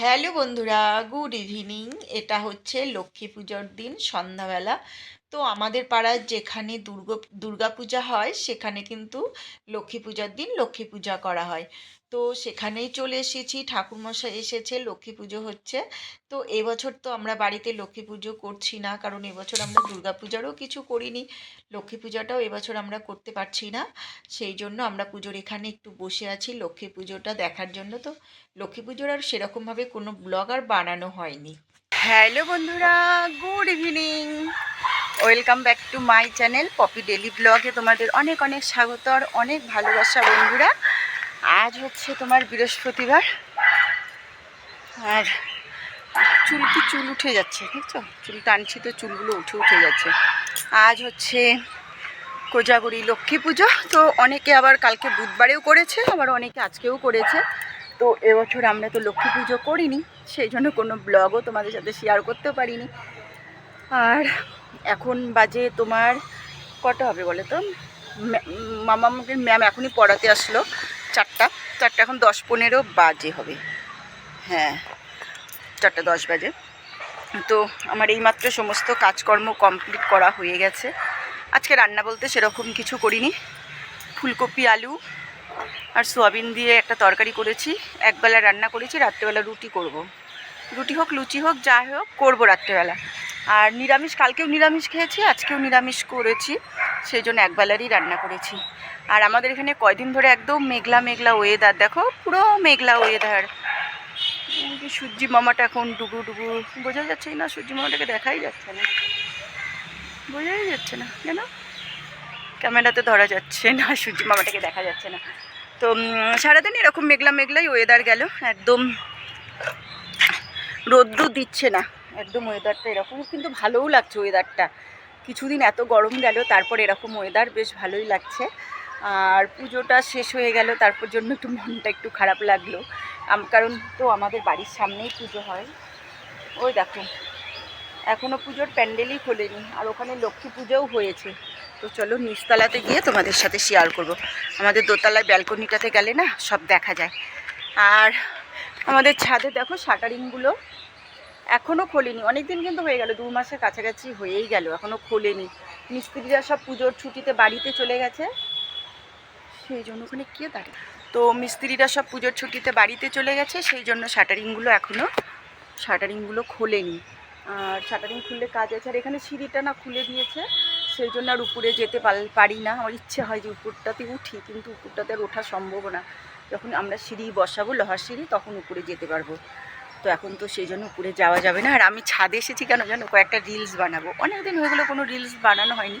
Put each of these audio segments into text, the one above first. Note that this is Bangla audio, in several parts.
হ্যালো বন্ধুরা, গুড ইভিনিং। এটা হচ্ছে লক্ষ্মী পুজোর দিন, সন্ধ্যাবেলা। তো আমাদের পাড়ার যেখানে দুর্গ, দুর্গা পূজা হয়, সেখানে কিন্তু লক্ষ্মী পূজার দিন লক্ষ্মী পূজা করা হয়। তো সেখানেই চলে এসেছি। ঠাকুরমশাই এসেছে, লক্ষ্মী পুজো হচ্ছে। তো এবছর তো আমরা বাড়িতে লক্ষ্মী পুজো করছি না, কারণ এবছর আমরা দুর্গা পূজারও কিছু করিনি। লক্ষ্মী পূজাটাও এবছর আমরা করতে পারছি না। সেই জন্য আমরা পুজোর এখানে একটু বসে আছি। লক্ষ্মী পুজোটা দেখার জন্য তো লক্ষ্মী পুজোর আর সেরকমভাবে কোনো ব্লগ আর বানানো হয়নি। হ্যালো বন্ধুরা, good evening. Welcome back to my channel Poppy daily ব্লগে তোমাদের অনেক অনেক স্বাগত আর অনেক ভালোবাসা বন্ধুরা। আজ হচ্ছে তোমার বৃহস্পতিবার। আর চুল কি চুল উঠে যাচ্ছে বুঝছ চুল টানছি তো, চুলগুলো উঠে উঠে যাচ্ছে। আজ হচ্ছে কোজাগরি লক্ষ্মী পুজো, তো অনেকে আবার কালকে বুধবারেও করেছে, আবার অনেকে আজকেও করেছে। তো এবছর আমরা তো লক্ষ্মী পুজো করিনি, সেই জন্য কোনো ব্লগও তোমাদের সাথে শেয়ার করতে পারিনি। আর এখন বাজে তোমার কটা হবে বলে তো? মামাকে ম্যাম এখনই পড়াতে আসলো। চারটা চারটা এখন দশ পনেরো বাজে হবে। হ্যাঁ চারটা দশ বাজে। তো আমার এইমাত্র সমস্ত কাজকর্ম কমপ্লিট করা হয়ে গেছে। আজকে রান্না বলতে সেরকম কিছু করিনি। ফুলকপি, আলু আর সোয়াবিন দিয়ে একটা তরকারি করেছি। একবেলা রান্না করেছি, রাত্রেবেলা রুটি করব। রুটি হোক, লুচি হোক, যা হোক, করব রাত্রেবেলা। আর নিরামিষ, কালকেও নিরামিষ খেয়েছি, আজকেও নিরামিষ করেছি। সেই জন্য একবেলারই রান্না করেছি। আর আমাদের এখানে কয়দিন ধরে একদম মেঘলা মেঘলা ওয়েদার দেখো পুরো মেঘলা ওয়েদার সূর্যি মামাটা এখন ডুবু ডুবু। বোঝা যাচ্ছে না, সূর্যি মামাটাকে দেখাই যাচ্ছে না। বোঝাই যাচ্ছে না, কেন? ক্যামেরাতে ধরা যাচ্ছে না, সূর্যি মামাটাকে দেখা যাচ্ছে না। তো সারাদিন এরকম মেঘলা, মেঘলাই ওয়েদার গেল। একদম রোদ্রু দিচ্ছে না। একদম ওয়েদারটা এরকম, কিন্তু ভালোও লাগছে ওয়েদারটা কিছুদিন এত গরম গেল, তারপর এরকম ওয়েদার বেশ ভালোই লাগছে। আর পুজোটা শেষ হয়ে গেল, তারপর জন্য একটু মনটা একটু খারাপ লাগল। কারণ তো আমাদের বাড়ির সামনেই পুজো হয়। ওই দেখো এখনও পুজোর প্যান্ডেলই খোলেনি, আর ওখানে লক্ষ্মী পুজোও হয়েছে। তো চলো নিচতলাতে গিয়ে তোমাদের সাথে শেয়ার করব। আমাদের দোতলায় ব্যালকনিটাতে গেলে না সব দেখা যায়। আর আমাদের ছাদে দেখো শাটারিংগুলো। এখনও খোলেনি। অনেক দিন কিন্তু হয়ে গেল দু মাসের কাছাকাছি হয়েই গেল এখনও খোলেনি। মিস্ত্রিরা সব পুজোর ছুটিতে বাড়িতে চলে গেছে। সেই জন্য ওখানে কে দাঁড়িয়ে? তো মিস্ত্রিরা সব পুজোর ছুটিতে বাড়িতে চলে গেছে সেই জন্য শাটারিংগুলো এখনও শাটারিংগুলো খোলেনি। আর শাটারিং খুললে কাজ আছে আর এখানে সিঁড়িটা না খুলে দিয়েছে সেই জন্য আর উপরে যেতে পারি না। আমার ইচ্ছে হয় যে উপরটাতে উঠি কিন্তু উপরটাতে আর ওঠা সম্ভব না। যখন আমরা সিঁড়ি বসাবো লোহার সিঁড়ি তখন উপরে যেতে পারব। তো এখন তো সেই জন্য উপরে যাওয়া যাবে না। আর আমি ছাদে এসেছি কেন জানো? কয়েকটা রিলস বানাবো। অনেক দিন হয়ে গেলো, কোনো রিলস বানানো হয়নি।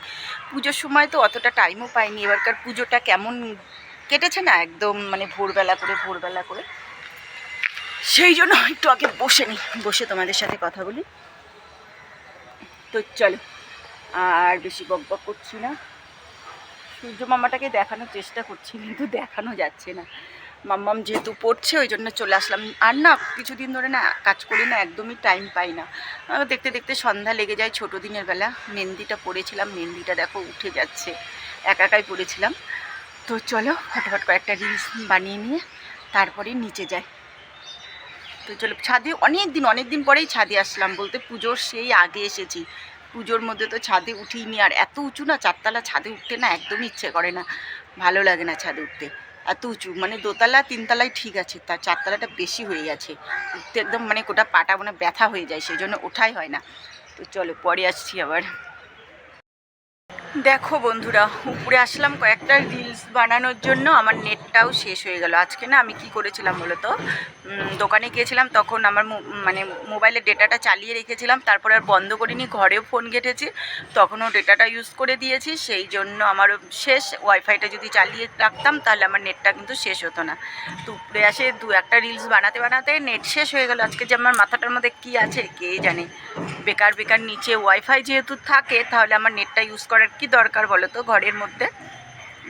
পুজোর সময় তো অতটা টাইমও পাইনি। এবারকার পুজোটা কেমন কেটেছে না? একদম মানে ভোরবেলা করে ভোরবেলা করে। সেই জন্য একটু আগে বসে নিই বসে তোমাদের সাথে কথা বলি। তো চলো, আর বেশি বক বক করছি না। সূর্য মামাটাকে দেখানোর চেষ্টা করছি, কিন্তু দেখানো যাচ্ছে না। মাম্মাম যেহেতু পড়ছে, ওই জন্য চলে আসলাম। আর না, কিছুদিন ধরে না কাজ করি না, একদমই টাইম পাই না। দেখতে দেখতে সন্ধ্যা লেগে যায় ছোটো দিনের বেলা। মেহেন্দিটা পড়েছিলাম মেহেন্দিটা দেখো উঠে যাচ্ছে। একা একাই পড়েছিলাম তো চলো, ফটাফট কয়েকটা রিলস বানিয়ে নিয়ে তারপরে নিচে যাই। তো চলো, ছাদে অনেক দিন অনেক দিন পরেই ছাদে আসলাম বলতে পুজোর সেই আগে এসেছি। পুজোর মধ্যে তো ছাদে উঠিনি আর এত উঁচু না, চারতলা ছাদে উঠতে না একদমই ইচ্ছে করে না। ভালো লাগে না ছাদে উঠতে। এত উঁচু মানে দোতলা, তিনতলায় ঠিক আছে, তার চারতলাটা বেশি হয়ে গেছে। উঠতে একদম মানে কোটা পাটা মানে ব্যথা হয়ে যায় সেই জন্য ওঠাই হয় না। তো চলো, পরে আসছি আবার। দেখো বন্ধুরা, উপরে আসলাম কয়েকটা রিলস বানানোর জন্য, আমার নেটটাও শেষ হয়ে গেল। আজকে না আমি কি করেছিলাম বলতো? দোকানে গিয়েছিলাম, তখন আমার মানে মোবাইলের ডেটাটা চালিয়ে রেখেছিলাম, তারপর আর বন্ধ করিনি, ঘরেও ফোন ঘেটেছি, তখনও ডেটাটা ইউজ করে দিয়েছি, সেই জন্য আমার শেষ। ওয়াইফাইটা যদি চালিয়ে রাখতাম, তাহলে আমার নেটটা কিন্তু শেষ হতো না। তো উপরে আসে দু একটা রিলস বানাতে বানাতে নেট শেষ হয়ে গেল। আজকে যে আমার মাথাটার মধ্যে কি আছে, কে জানে? বেকার বেকার নিচে ওয়াইফাই যেহেতু থাকে, তাহলে আমার নেটটা ইউজ করার কি দরকার বলো তো? ঘরের মধ্যে,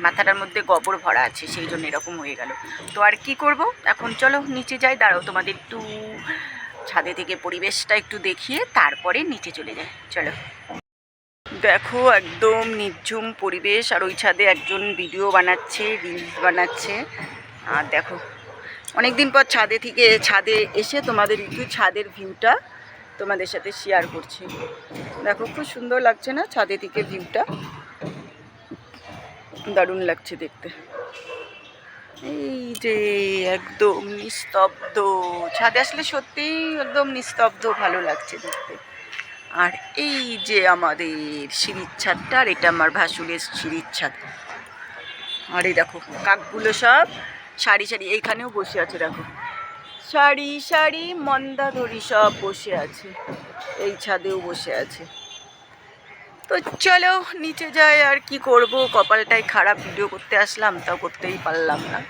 মাথাটার মধ্যে গোবর ভরা আছে, সেই জন্য এরকম হয়ে গেল। তো আর কি করব? এখন চলো নিচে যাই, দাঁড়াও তোমাদের একটু ছাদে থেকে পরিবেশটা একটু দেখিয়ে তারপরে নিচে চলে যাই। চলো। দেখো একদম নির্ঝুম পরিবেশ, আর ওই ছাদে একজন ভিডিও বানাচ্ছে, রিলস বানাচ্ছে। আর দেখো, অনেকদিন পর ছাদে থেকে, ছাদে এসে তোমাদের একটু ছাদের ভিউটা তোমাদের সাথে শেয়ার করছি। দেখো, খুব সুন্দর লাগছে না ছাদে থেকে ভিউটা দারুণ লাগছে দেখতে। এই যে একদম নিস্তব্ধ। ছাদে আসলে সত্যিই একদম নিস্তব্ধ, ভালো লাগছে দেখতে। আর এই যে আমাদের সিঁড়ির ছাদটা, আর এটা আমার ভাসুরের সিঁড়ির ছাদ। আর এই দেখো, কাকগুলো সব সারি সারি, এইখানেও বসে আছে, দেখো। সারি সারি মন্দাধরি সব বসে আছে। এই ছাদেও বসে আছে। তো চলো, নিচে যাই, আর কি করব? কপালটাই খারাপ ভিডিও করতে আসলাম তাও করতেই পারলাম না।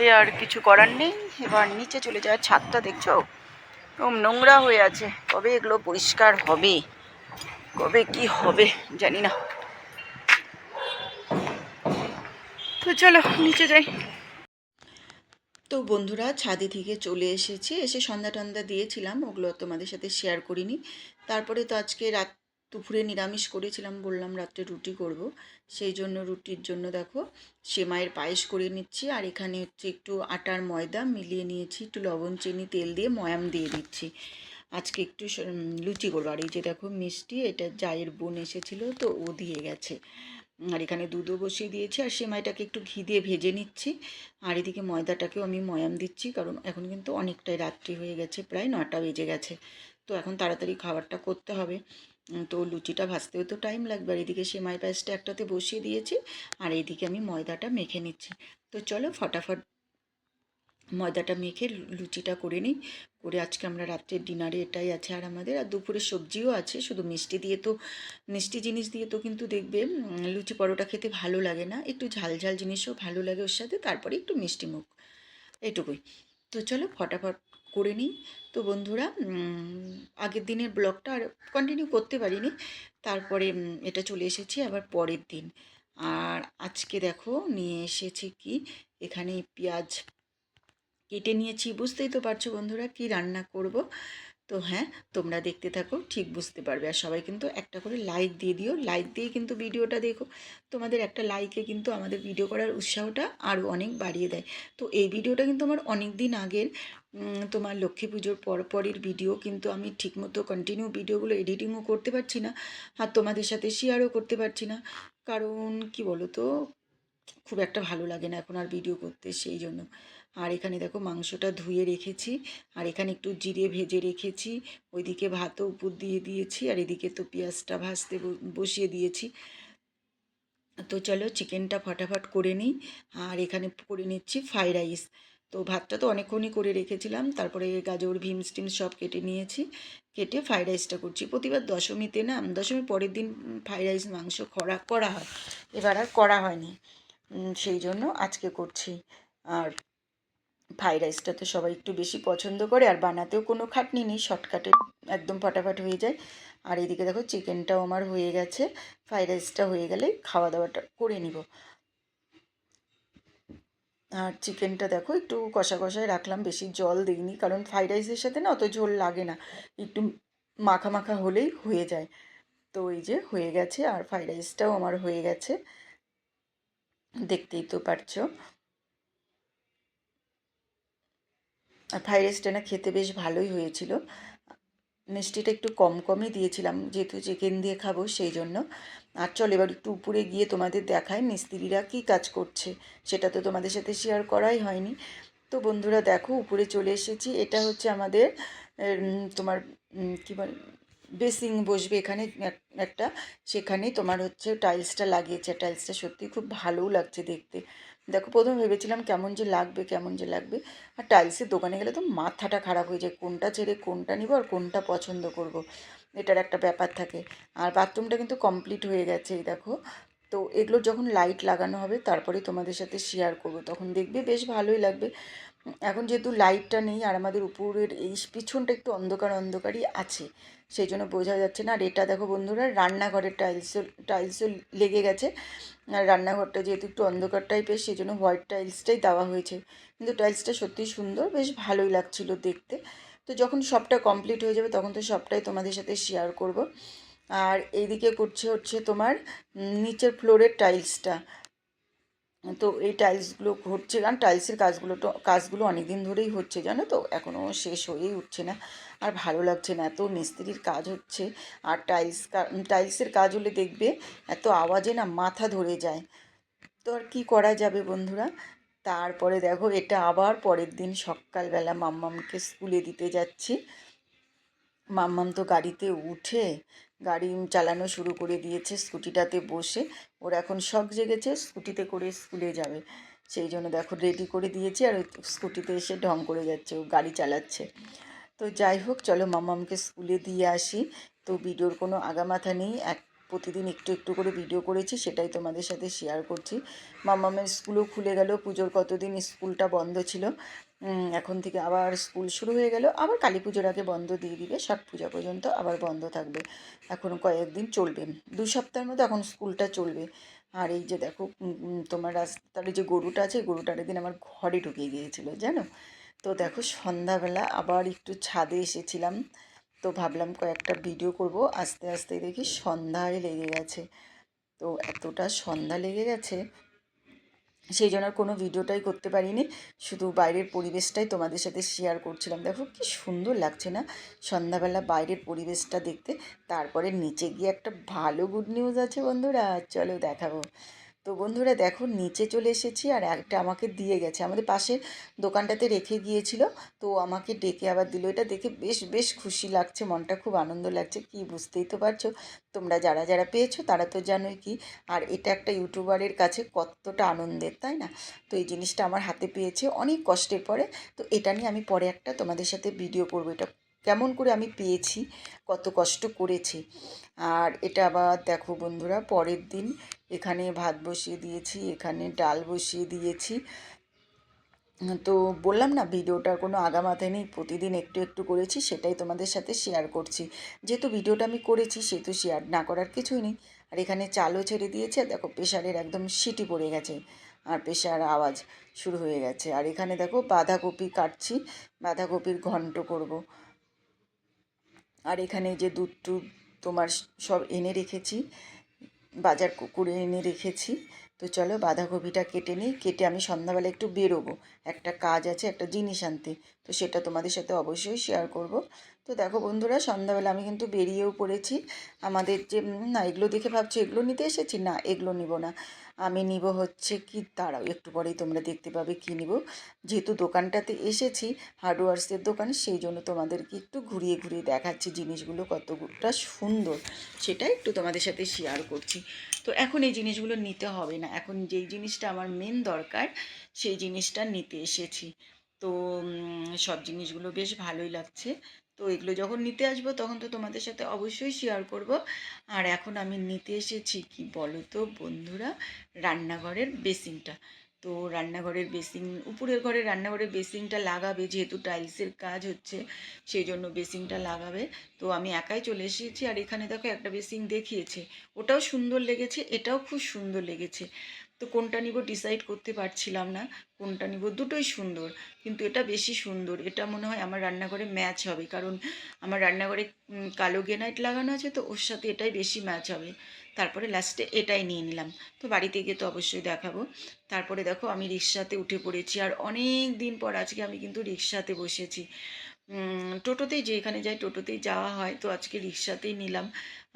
এই আর কিছু করার নেই। এবার নিচে চলে যাওয়ার ছাদটা দেখছ? কম নোংরা হয়ে আছে। কবে এগুলো পরিষ্কার হবে? কবে কি হবে, জানি না। তো চলো, নিচে যাই। তো বন্ধুরা, ছাদে থেকে চলে এসেছি। এসে সন্ধ্যা টন্ধা দিয়েছিলাম, ওগুলো তোমাদের সাথে শেয়ার করিনি। তারপরে তো আজকে রাত, দুপুরে নিরামিষ করেছিলাম, বললাম রাত্রে রুটি করব। সেই জন্য রুটির জন্য দেখো, সেমাইয়ের পায়েস করে নিচ্ছি। আর এখানে হচ্ছে একটু আটার ময়দা মিলিয়ে নিয়েছি, একটু লবণ, চিনি, তেল দিয়ে ময়াম দিয়ে দিচ্ছি। আজকে একটু লুচি করব। আর এই যে দেখো মিষ্টি, এটা জায়ের বোন এসেছিল, তো ও দিয়ে গেছে। আর এখানে দুধও বসিয়ে দিয়েছি, আর সেমাইটাকে একটু ঘি দিয়ে ভেজে নিচ্ছি। আর এদিকে ময়দাটাকেও আমি ময়াম দিচ্ছি, কারণ এখন কিন্তু অনেকটাই রাত্রি হয়ে গেছে, প্রায় নটা বেজে গেছে। তো এখন তাড়াতাড়ি খাবারটা করতে হবে। তো লুচিটা ভাজতেও তো টাইম লাগবে, আর এদিকে সেমাই পায়েসটা একটাতে বসিয়ে দিয়েছি, আর এইদিকে আমি ময়দাটা মেখে নিচ্ছি। তো চলো ফটাফট ময়দাটা মেখে লুচিটা করে নিই। করে আজকে আমরা রাত্রের ডিনারে এটাই আছে আর আমাদের। আর দুপুরে সবজিও আছে, শুধু মিষ্টি দিয়ে তো, মিষ্টি জিনিস দিয়ে তো কিন্তু দেখবে লুচি পরোটা খেতে ভালো লাগে না। একটু ঝাল ঝাল জিনিসও ভালো লাগে ওর সাথে, তারপরে একটু মিষ্টি মুখ। এটুকুই। তো চলো ফটাফট করে নিই। তো বন্ধুরা আগের দিনের ব্লগটা আর কন্টিনিউ করতে পারিনি। তারপরে এটা চলে এসেছি আবার পরের দিন। আর আজকে দেখো, নিয়ে এসেছি কি? এখানে পেঁয়াজ কেটে নিয়েছি, বুঝতেই তো পারছ বন্ধুরা কি রান্না করব। তো হ্যাঁ তোমরা দেখতে থাকো, ঠিক বুঝতে পারবে। আর সবাই কিন্তু একটা করে লাইক দিয়ে দিও। লাইক দিয়ে কিন্তু ভিডিওটা দেখো, তোমাদের একটা লাইকে কিন্তু আমাদের ভিডিও করার উৎসাহটা আরও অনেক বাড়িয়ে দেয়। তো এই ভিডিওটা কিন্তু আমার অনেক দিন আগের তোমার লক্ষ্মী পুজোর পরপরের ভিডিও কিন্তু আমি ঠিকমতো কন্টিনিউ ভিডিওগুলো এডিটিংও করতে পারছি না, আর তোমাদের সাথে শেয়ারও করতে পারছি না। কারণ কি বলো তো খুব একটা ভালো লাগে না এখন আর ভিডিও করতে, সেই জন্য। আর এখানে দেখো মাংসটা ধুয়ে রেখেছি। আর এখানে একটু জিরে ভেজে রেখেছি। ওইদিকে ভাতও উপর দিয়ে দিয়েছি। আর এদিকে তো পেঁয়াজটা ভাজতে বসিয়ে দিয়েছি। তো চলো চিকেনটা ফটাফট করে নিই। আর এখানে করে নিচ্ছি ফ্রাইড রাইস। তো ভাতটা তো অনেকক্ষণই করে রেখেছিলাম। তারপরে গাজর, ভিমস, টিমস সব কেটে নিয়েছি। কেটে ফ্রাইড রাইসটা করছি। প্রতিবার দশমীতে না, দশমীর পরের দিন ফ্রাইড রাইস মাংস করা করা হয়। এবার আর করা হয়নি। সেই জন্য আজকে করছি। আর ফ্রাইড রাইসটা তো সবাই একটু বেশি পছন্দ করে, আর বানাতেও কোনো খাটনি নেই, শর্টকাটে একদম ফটাফট হয়ে যায়। আর এদিকে দেখো চিকেনটাও আমার হয়ে গেছে, ফ্রাইড রাইসটা হয়ে গেলে খাওয়া দাওয়াটা করে নিব। আর চিকেনটা দেখো একটু কষা কষায় রাখলাম, বেশি জল দিইনি, কারণ ফ্রাইড রাইসের সাথে না অত ঝোল লাগে না, একটু মাখা মাখা হলেই হয়ে যায়। তো এই যে হয়ে গেছে, আর ফ্রাইড রাইসটাও আমার হয়ে গেছে, দেখতেই তো পারছ। রাইসটা না খেতে বেশ ভালোই হয়েছিল। মিষ্টিটা একটু কম কমই দিয়েছিলাম, যেহেতু চিকেন দিয়ে খাব সেই জন্য। আর চল এবার একটু উপরে গিয়ে তোমাদের দেখাই মিস্ত্রিরা কী কাজ করছে, সেটা তো তোমাদের সাথে শেয়ার করাই হয়নি। তো বন্ধুরা দেখো, উপরে চলে এসেছি। এটা হচ্ছে আমাদের তোমার কী বল বেসিং বসবে এখানে, এক- একটা। সেখানেই তোমার হচ্ছে টাইলসটা লাগিয়েছে। টাইলসটা সত্যি খুব ভালোও লাগছে দেখতে। দেখো, প্রথমে ভেবেছিলাম কেমন যে লাগবে, কেমন যে লাগবে। আর টাইলসের দোকানে গেলে তো মাথাটা খারাপ হয়ে যায়। কোনটা ছেড়ে কোনটা নিব আর কোনটা পছন্দ করব? এটার একটা ব্যাপার থাকে। আর বাথরুমটা কিন্তু কমপ্লিট হয়ে গেছে, এই দেখো। তো এগুলো যখন লাইট লাগানো হবে, তারপরে তোমাদের সাথে শেয়ার করব। তখন দেখবে বেশ ভালোই লাগবে। এখন যেহেতু লাইটটা নেই আর আমাদের উপরের এই পিছনটা একটু অন্ধকার অন্ধকারই আছে, সেই জন্য বোঝা যাচ্ছে না। আর এটা দেখো বন্ধুরা, রান্নাঘরের টাইলসও টাইলসও লেগে গেছে। আর রান্নাঘরটা যেহেতু একটু অন্ধকার টাইপের সেই জন্য হোয়াইট টাইলসটাই দেওয়া হয়েছে। কিন্তু টাইলসটা সত্যিই সুন্দর, বেশ ভালোই লাগছিল দেখতে। তো যখন সবটা কমপ্লিট হয়ে যাবে, তখন তো সবটাই তোমাদের সাথে শেয়ার করব। আর এইদিকে করছে হচ্ছে তোমার নিচের ফ্লোরের টাইলসটা তো এই টাইলসগুলো হচ্ছে কারণ টাইলসের কাজগুলো তো, কাজগুলো অনেক দিন ধরেই হচ্ছে, জানো তো? এখনও শেষ হয়েই উঠছে না। আর ভালো লাগছে না, এত মিস্ত্রির কাজ হচ্ছে। আর টাইলস টাইলসের কাজ হলে দেখবে, এত আওয়াজে না মাথা ধরে যায়। তো আর কী করা যাবে বন্ধুরা? তারপরে দেখো, এটা আবার পরের দিন সকালবেলা মাম্মামকে স্কুলে দিতে যাচ্ছি। মাম্মাম তো গাড়িতে উঠে, গাড়ি চালানো শুরু করে দিয়েছে, স্কুটিটাতে বসে। ওর এখন শখ জেগেছে স্কুটিতে করে স্কুলে যাবে। সেই জন্য দেখো রেডি করে দিয়েছি আর ওই স্কুটিতে এসে ঢং করে যাচ্ছে, ও গাড়ি চালাচ্ছে। তো যাই হোক, চলো মামামকে স্কুলে দিয়ে আসি। তো ভিডিওর কোনো আগামাথা নেই, এক প্রতিদিন একটু একটু করে ভিডিও করেছি, সেটাই তোমাদের সাথে শেয়ার করছি। মাম্মামের স্কুলও খুলে গেল, পুজোর কতদিন স্কুলটা বন্ধ ছিল এখন থেকে আবার স্কুল শুরু হয়ে গেল, আবার কালী পুজোর আগে বন্ধ দিয়ে দিবে, ষট পূজা পর্যন্ত আবার বন্ধ থাকবে। এখন কয়েকদিন চলবে, দু সপ্তাহের মধ্যে এখন স্কুলটা চলবে। আর এই যে দেখো তোমার রাস্তার যে গরুটা আছে, গরুটার দিন আমার ঘরে ঢুকে গিয়েছিল, জানো? তো দেখো সন্ধ্যাবেলা আবার একটু ছাদে এসেছিলাম। তো ভাবলাম কয়েকটা ভিডিও করব। আস্তে আস্তে দেখি সন্ধ্যায় লেগে গেছে। তো এতটা সন্ধ্যা লেগে গেছে, সেই জন্য আর কোনো ভিডিওটাই করতে পারিনি। শুধু বাইরের পরিবেশটাই তোমাদের সাথে শেয়ার করছিলাম। দেখো কি সুন্দর লাগছে না? সন্ধ্যাবেলা বাইরের পরিবেশটা দেখতে। তারপরে নিচে গিয়ে একটা ভালো গুড নিউজ আছে বন্ধুরা। চলো দেখাবো। তো বন্ধুরা দেখো, নিচে চলে এসেছি আর একটা আমাকে দিয়ে গেছে। আমাদের পাশে দোকানটাতে রেখে গিয়েছিল, তো আমাকে ডেকে আবার দিল। এটা দেখে বেশ বেশ খুশি লাগছে, মনটা খুব আনন্দ লাগছে। কি বুঝতেই তো পারছ? তোমরা যারা যারা পেয়েছ তারা তো জানোই কি, আর এটা একটা ইউটিউবারের কাছে কতটা আনন্দের, তাই না? তো এই জিনিসটা আমার হাতে পেয়েছে অনেক কষ্টের পরে। তো এটা নিয়ে আমি পরে একটা তোমাদের সাথে ভিডিও করব। এটা কেমন করে আমি পেয়েছি, কত কষ্ট করেছি। আর এটা আবার দেখো বন্ধুরা, পরের দিন এখানে ভাত বসিয়ে দিয়েছি, এখানে ডাল বসিয়ে দিয়েছি। তো বললাম না, ভিডিওটার কোনো আগামাতে নেই, প্রতিদিন একটু একটু করেছি, সেটাই তোমাদের সাথে শেয়ার করছি। যেহেতু ভিডিওটা আমি করেছি, সেহেতু শেয়ার না করার কিছুই নেই। আর এখানে চালও ছেড়ে দিয়েছে, দেখো প্রেশারের একদম সিটি পড়ে গেছে, আর প্রেশার আওয়াজ শুরু হয়ে গেছে। আর এখানে দেখো বাঁধাকপি কাটছি, বাঁধাকপির ঘন্ট করব। আর এখানে যে দুধ টুধ তোমার সব এনে রেখেছি, বাজার করে এনে রেখেছি। তো চলো বাঁধাকপিটা কেটে নিই, কেটে আমি সন্ধ্যাবেলা একটু বেরোবো। একটা কাজ আছে, একটা জিনিস আনতে, তো সেটা তোমাদের সাথে অবশ্যই শেয়ার করব। তো দেখো বন্ধুরা, সন্ধ্যাবেলা আমি কিন্তু বেরিয়েও পড়েছি। আমাদের যে না এগুলো দেখে ভাবছি, এগুলো নিতে এসেছি? না, এগুলো নিব না। আমি নিব হচ্ছে কি তারাও একটু পরেই তোমরা দেখতে পাবে কী নিব। যেহেতু দোকানটাতে এসেছি হার্ডওয়ার্সের দোকান, সেই জন্য তোমাদেরকে একটু ঘুরিয়ে ঘুরিয়ে দেখাচ্ছি জিনিসগুলো কতটা সুন্দর, সেটা একটু তোমাদের সাথে শেয়ার করছি। তো এখন এই জিনিসগুলো নিতে হবে না, এখন যেই জিনিসটা আমার মেন দরকার, সেই জিনিসটা নিতে এসেছি। তো সব জিনিসগুলো বেশ ভালোই লাগছে। তো এগুলো যখন নিতে আসব তখন তো তোমাদের সাথে অবশ্যই শেয়ার করব। আর এখন আমি নিতে এসেছি, কি বলো তো বন্ধুরা? রান্নাঘরের বেসিনটা। তো রান্নাঘরের বেসিন, উপরের ঘরে রান্নাঘরের বেসিনটা লাগাবে, যেহেতু টাইলসের কাজ হচ্ছে সেই জন্য বেসিনটা লাগাবে। তো আমি একাই চলে এসেছি, আর এখানে দেখো একটা বেসিন দেখিয়েছে। ওটাও সুন্দর লেগেছে, এটাও খুব সুন্দর লেগেছে। তো কোনটা নিব ডিসাইড করতে পারছিলাম না, কোনটা নিব দুটোই সুন্দর, কিন্তু এটা বেশি সুন্দর, এটা মনে হয় আমার রান্নাঘরে ম্যাচ হবে, কারণ আমার রান্নাঘরে কালো গ্রেনাইট লাগানো আছে তো ওর সাথে এটাই বেশি ম্যাচ হবে, তারপরে লাস্টে এটাই নিয়ে নিলাম, তো বাড়িতে গিয়ে তো অবশ্যই দেখাবো, তারপরে দেখো আমি রিক্সাতে উঠে পড়েছি, আর অনেক দিন পর আজকে আমি কিন্তু রিক্সাতে বসেছি টোটোতেই যেখানে যাই টোটোতেই যাওয়া হয়। তো আজকে রিক্সাতেই নিলাম।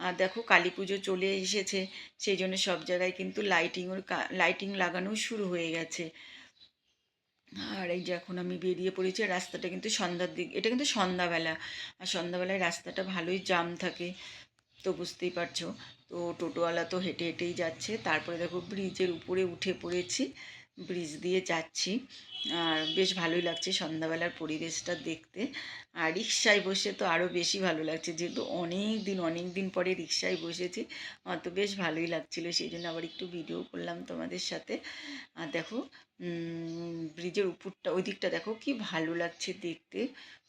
আর দেখো কালী পুজো চলে এসেছে, সেই জন্য সব জায়গায় কিন্তু লাইটিংয়ের লাইটিং লাগানো শুরু হয়ে গেছে। আর এই যে এখন আমি বেরিয়ে পড়েছি রাস্তাটা কিন্তু সন্ধ্যার দিক, এটা কিন্তু সন্ধ্যাবেলা। আর সন্ধ্যাবেলায় রাস্তাটা ভালোই জাম থাকে, তো বুঝতেই পারছ। তো টোটোওয়ালা তো হেঁটে হেঁটেই যাচ্ছে। তারপরে দেখো ব্রিজের উপরে উঠে পড়েছি। ব্রিজ দিয়ে যাচ্ছি। আর বেশ ভালোই লাগছে সন্ধ্যাবেলার পরিবেশটা দেখতে। আর রিক্সায় বসে তো আরও বেশি ভালো লাগছে। যেহেতু অনেক দিন অনেক দিন পরে রিক্সায় বসেছি, আমার তো বেশ ভালোই লাগছিল। সেই জন্য আবার একটু ভিডিও করলাম তোমাদের সাথে। আর দেখো ব্রিজের উপরটা ওই দিকটা দেখো কি ভালো লাগছে দেখতে।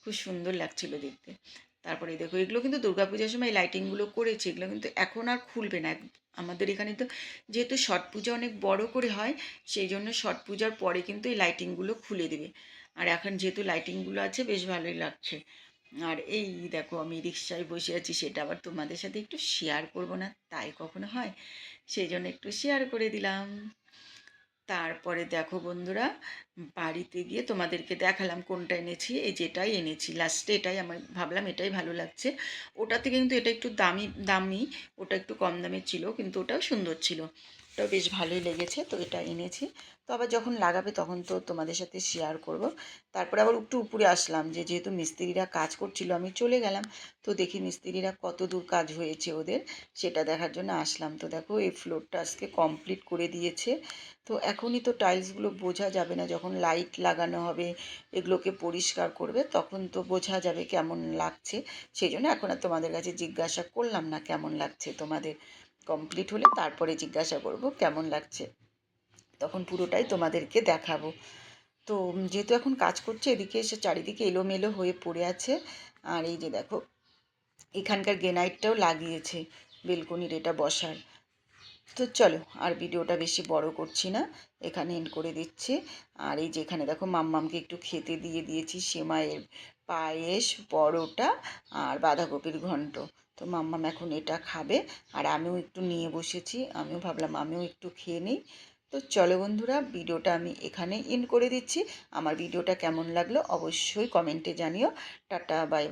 খুব সুন্দর লাগছিল দেখতে। তারপরে দেখো, এগুলো কিন্তু দুর্গাপূজার সময় লাইটিংগুলো করেছে, এগুলো কিন্তু এখন আর খুলবে না। আমাদের এখানে তো যেহেতু ছট পূজা অনেক বড় করে হয়, সেই জন্য ছট পূজার পরে কিন্তু এই লাইটিংগুলো খুলে দেবে। আর এখন যেহেতু লাইটিংগুলো আছে, বেশ ভালোই লাগছে। আর এই দেখো, আমি রিক্সায় বসে আছি, সেটা আবার তোমাদের সাথে একটু শেয়ার করব না, তাই কখনো হয়? সেই জন্য একটু শেয়ার করে দিলাম। তারপরে দেখো বন্ধুরা, বাড়িতে গিয়ে তোমাদেরকে দেখালাম কোনটা এনেছি, এই যেটাই এনেছি। লাস্টে এটাই আমার, ভাবলাম এটাই ভালো লাগছে। ওটাতে কিন্তু এটা একটু দামি দামি, ওটা একটু কম দামের ছিল, কিন্তু ওটাও সুন্দর ছিল। ওটাও বেশ ভালোই লেগেছে, তো এটা এনেছি। তো আবার যখন লাগাবে তখন তো তোমাদের সাথে শেয়ার করব। তারপরে আবার একটু উপরে আসলাম যে, যেহেতু মিস্ত্রিরা কাজ করছিল, আমি চলে গেলাম। তো দেখি মিস্ত্রিরা কত দূর কাজ হয়েছে ওদের, সেটা দেখার জন্য আসলাম। তো দেখো, এই ফ্লোরটা আজকে কমপ্লিট করে দিয়েছে। তো এখনই তো টাইলসগুলো বোঝা যাবে না, যখন লাইট লাগানো হবে, এগুলোকে পরিষ্কার করবে, তখন তো বোঝা যাবে কেমন লাগছে। সেই জন্য এখন আর তোমাদের কাছে জিজ্ঞাসা করলাম না কেমন লাগছে তোমাদের। কমপ্লিট হলে তারপরে জিজ্ঞাসা করব, কেমন লাগছে? তখন পুরোটাই তোমাদেরকে দেখাবো। তো যেহেতু এখন কাজ করছে, এদিকে এসে চারিদিকে এলোমেলো হয়ে পড়ে আছে। আর এই যে দেখো, এখানকার গ্রেনাইটটাও লাগিয়েছে বেলকনির এটা বসার। তো চলো, আর ভিডিওটা বেশি বড় করছি না, এখানে এন্ড করে দিচ্ছি। আর এই যে এখানে দেখো, মাম্মামকে একটু খেতে দিয়ে দিয়েছি, সেমাইয়ের পায়েস, পরোটা আর বাঁধাকপির ঘন্ট। তো মাম্মাম এখন এটা খাবে। আর আমিও একটু নিয়ে বসেছি। আমিও ভাবলাম আমিও একটু খেয়ে নিই। তো চলো বন্ধুরা, ভিডিওটা আমি এখানে ইন করে দিচ্ছি। আমার ভিডিওটা কেমন লাগল অবশ্যই কমেন্টে জানিও। Tata bye